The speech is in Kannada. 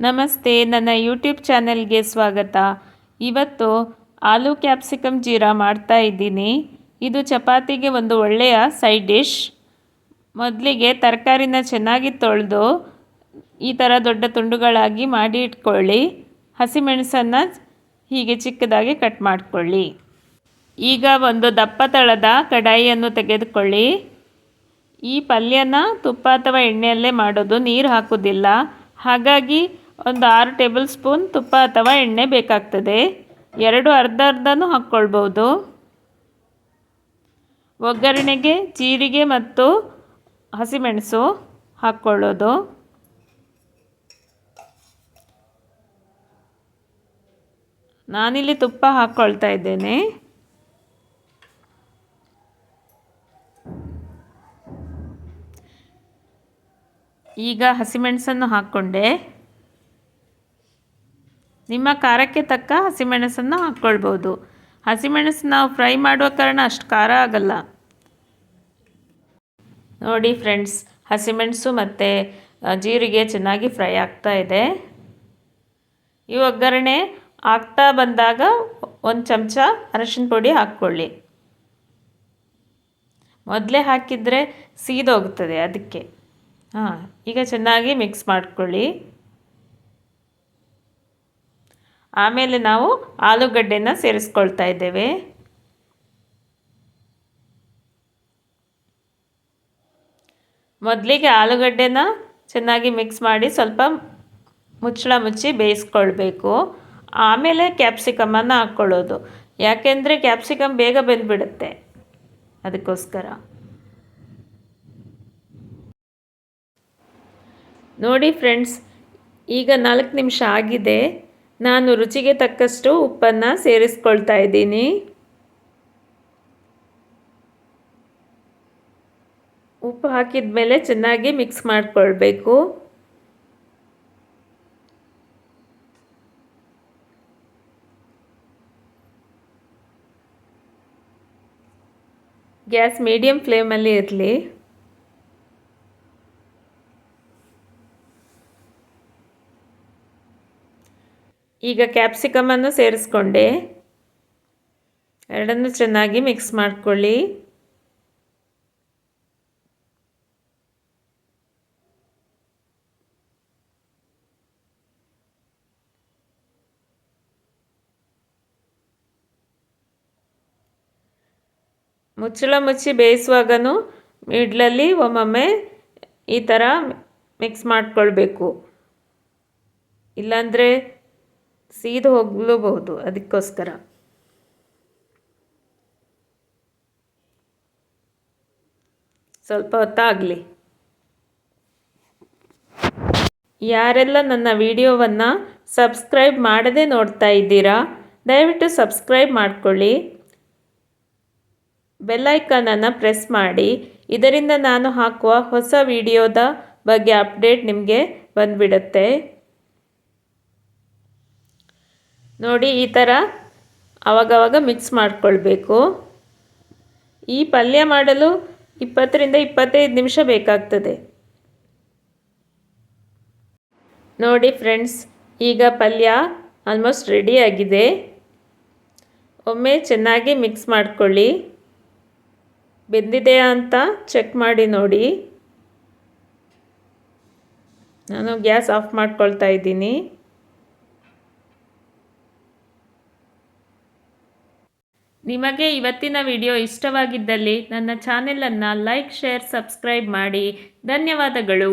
ನಮಸ್ತೆ, ನನ್ನ ಯೂಟ್ಯೂಬ್ ಚಾನೆಲ್ಗೆ ಸ್ವಾಗತ. ಇವತ್ತು ಆಲೂ ಕ್ಯಾಪ್ಸಿಕಮ್ ಜೀರಾ ಮಾಡ್ತಾ ಇದ್ದೀನಿ. ಇದು ಚಪಾತಿಗೆ ಒಂದು ಒಳ್ಳೆಯ ಸೈಡ್ ಡಿಶ್. ಮೊದಲಿಗೆ ತರಕಾರಿನ ಚೆನ್ನಾಗಿ ತೊಳೆದು ಈ ಥರ ದೊಡ್ಡ ತುಂಡುಗಳಾಗಿ ಮಾಡಿ ಇಟ್ಕೊಳ್ಳಿ. ಹಸಿಮೆಣಸನ್ನು ಹೀಗೆ ಚಿಕ್ಕದಾಗಿ ಕಟ್ ಮಾಡಿಕೊಳ್ಳಿ. ಈಗ ಒಂದು ದಪ್ಪ ತಳದ ಕಡಾಯಿಯನ್ನು ತೆಗೆದುಕೊಳ್ಳಿ. ಈ ಪಲ್ಯನ ತುಪ್ಪ ಅಥವಾ ಎಣ್ಣೆಯಲ್ಲೇ ಮಾಡೋದು ನೀರು ಹಾಕೋದಿಲ್ಲ ಹಾಗಾಗಿ ಒಂದು ಆರು ಟೇಬಲ್ ಸ್ಪೂನ್ ತುಪ್ಪ ಅಥವಾ ಎಣ್ಣೆ ಬೇಕಾಗ್ತದೆ. ಎರಡು ಅರ್ಧ ಅರ್ಧನೂ ಹಾಕ್ಕೊಳ್ಬೋದು. ಒಗ್ಗರಣೆಗೆ ಜೀರಿಗೆ ಮತ್ತು ಹಸಿಮೆಣಸು ಹಾಕ್ಕೊಳ್ಳೋದು. ನಾನಿಲ್ಲಿ ತುಪ್ಪ ಹಾಕ್ಕೊಳ್ತಾ ಇದ್ದೇನೆ. ಈಗ ಹಸಿಮೆಣಸನ್ನು ಹಾಕ್ಕೊಂಡೆ. ನಿಮ್ಮ ಖಾರಕ್ಕೆ ತಕ್ಕ ಹಸಿಮೆಣಸನ್ನು ಹಾಕ್ಕೊಳ್ಬೋದು. ಹಸಿಮೆಣಸು ನಾವು ಫ್ರೈ ಮಾಡುವ ಕಾರಣ ಅಷ್ಟು ಖಾರ ಆಗಲ್ಲ. ನೋಡಿ ಫ್ರೆಂಡ್ಸ್, ಹಸಿಮೆಣಸು ಮತ್ತು ಜೀರಿಗೆ ಚೆನ್ನಾಗಿ ಫ್ರೈ ಆಗ್ತಾ ಇದೆ. ಈ ಒಗ್ಗರಣೆ ಆಗ್ತಾ ಬಂದಾಗ ಒಂದು ಚಮಚ ಅರಶಿನ ಪುಡಿ ಹಾಕ್ಕೊಳ್ಳಿ. ಮೊದಲೇ ಹಾಕಿದರೆ ಸೀದೋಗ್ತದೆ ಅದಕ್ಕೆ. ಹಾಂ, ಈಗ ಚೆನ್ನಾಗಿ ಮಿಕ್ಸ್ ಮಾಡ್ಕೊಳ್ಳಿ. ಆಮೇಲೆ ನಾವು ಆಲೂಗಡ್ಡೆನ ಸೇರಿಸ್ಕೊಳ್ತಾ ಇದ್ದೇವೆ. ಮೊದಲಿಗೆ ಆಲೂಗಡ್ಡೆನ ಚೆನ್ನಾಗಿ ಮಿಕ್ಸ್ ಮಾಡಿ ಸ್ವಲ್ಪ ಮುಚ್ಚಳ ಮುಚ್ಚಿ ಬೇಯಿಸ್ಕೊಳ್ಬೇಕು. ಆಮೇಲೆ ಕ್ಯಾಪ್ಸಿಕಮನ್ನು ಹಾಕ್ಕೊಳ್ಳೋದು. ಯಾಕೆಂದರೆ ಕ್ಯಾಪ್ಸಿಕಮ್ ಬೇಗ ಬೆಂದುಬಿಡುತ್ತೆ. ಅದಕ್ಕೋಸ್ಕರ. ನೋಡಿ ಫ್ರೆಂಡ್ಸ್, ಈಗ ನಾಲ್ಕು ನಿಮಿಷ ಆಗಿದೆ. ನಾನು ರುಚಿಗೆ ತಕ್ಕಷ್ಟು ಉಪ್ಪನ್ನು ಸೇರಿಸ್ಕೊಳ್ತಾ ಇದ್ದೀನಿ. ಉಪ್ಪು ಹಾಕಿದ ಮೇಲೆ ಚೆನ್ನಾಗಿ ಮಿಕ್ಸ್ ಮಾಡಿಕೊಳ್ಬೇಕು. ಗ್ಯಾಸ್ ಮೀಡಿಯಮ್ ಫ್ಲೇಮಲ್ಲಿ ಇರಲಿ. ಈಗ ಕ್ಯಾಪ್ಸಿಕಮನ್ನು ಸೇರಿಸ್ಕೊಂಡೆ. ಎರಡನ್ನು ಚೆನ್ನಾಗಿ ಮಿಕ್ಸ್ ಮಾಡ್ಕೊಳ್ಳಿ. ಮುಚ್ಚಳ ಮುಚ್ಚಿ ಬೇಯಿಸುವಾಗನೂ ಮಿಡ್ಲಲ್ಲಿ ಒಮ್ಮೊಮ್ಮೆ ಈ ಥರ ಮಿಕ್ಸ್ ಮಾಡಿಕೊಳ್ಬೇಕು. ಇಲ್ಲಾಂದರೆ ಸೀದು ಹೋಗಲೂಬಹುದು ಅದಕ್ಕೋಸ್ಕರ. ಸ್ವಲ್ಪ ಹೊತ್ತಾಗಲಿ. ಯಾರೆಲ್ಲ ನನ್ನ ವಿಡಿಯೋವನ್ನು ಸಬ್ಸ್ಕ್ರೈಬ್ ಮಾಡದೆ ನೋಡ್ತಾ ಇದ್ದೀರಾ, ದಯವಿಟ್ಟು ಸಬ್ಸ್ಕ್ರೈಬ್ ಮಾಡಿಕೊಳ್ಳಿ. ಬೆಲ್ಲೈಕನನ್ನು ಪ್ರೆಸ್ ಮಾಡಿ. ಇದರಿಂದ ನಾನು ಹಾಕುವ ಹೊಸ ವಿಡಿಯೋದ ಬಗ್ಗೆ ಅಪ್ಡೇಟ್ ನಿಮಗೆ ಬಂದುಬಿಡುತ್ತೆ. ನೋಡಿ, ಈ ಥರ ಅವಾಗವಾಗ ಮಿಕ್ಸ್ ಮಾಡಿಕೊಳ್ಬೇಕು. ಈ ಪಲ್ಯ ಮಾಡಲು ಇಪ್ಪತ್ತರಿಂದ ಇಪ್ಪತ್ತೈದು ನಿಮಿಷ ಬೇಕಾಗ್ತದೆ. ನೋಡಿ ಫ್ರೆಂಡ್ಸ್ ಈಗ ಪಲ್ಯ ಆಲ್ಮೋಸ್ಟ್ ರೆಡಿಯಾಗಿದೆ ಒಮ್ಮೆ ಚೆನ್ನಾಗಿ ಮಿಕ್ಸ್ ಮಾಡಿಕೊಳ್ಳಿ. ಬೆಂದಿದೆಯಾ ಅಂತ ಚೆಕ್ ಮಾಡಿ ನೋಡಿ. ನಾನು ಗ್ಯಾಸ್ ಆಫ್ ಮಾಡ್ಕೊಳ್ತಾ ಇದ್ದೀನಿ. ನಿಮಗೆ ಇವತ್ತಿನ ವಿಡಿಯೋ ಇಷ್ಟವಾಗಿದ್ದಲ್ಲಿ ನನ್ನ ಚಾನೆಲನ್ನು ಲೈಕ್ ಶೇರ್ ಸಬ್ಸ್ಕ್ರೈಬ್ ಮಾಡಿ. ಧನ್ಯವಾದಗಳು.